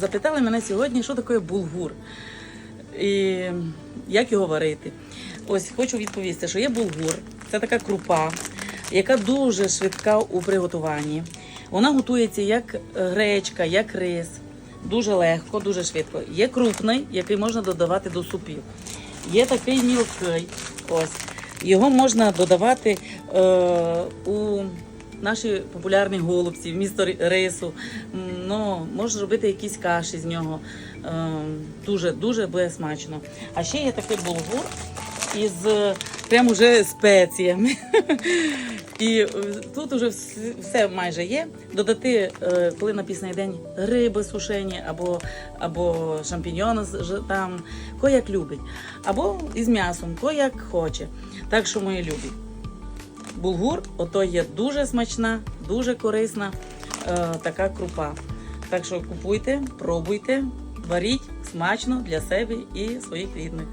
запитали мене сьогодні, що таке булгур і як його варити. Ось хочу відповісти, що є булгур, це така крупа, яка дуже швидка у приготуванні. Вона готується як гречка, як рис. Дуже легко, дуже швидко. Є крупний, який можна додавати до супів. Є такий мілкий. Ось. Його можна додавати е, у наші популярні голубці, вмісто ри- рису. Ну, можна робити якісь каші з нього. Е, дуже, дуже буде смачно. А ще є такий булгур із е, прям уже спеціями. І е, тут уже все майже є. Додати, е, коли на пісний день риби сушені або, або шампіньйони там, хто як любить. Або із м'ясом, хто як хоче. Так що, мої любі. Булгур, ото є дуже смачна, дуже корисна е, така крупа. Так що купуйте, пробуйте, варіть смачно для себе і своїх рідних.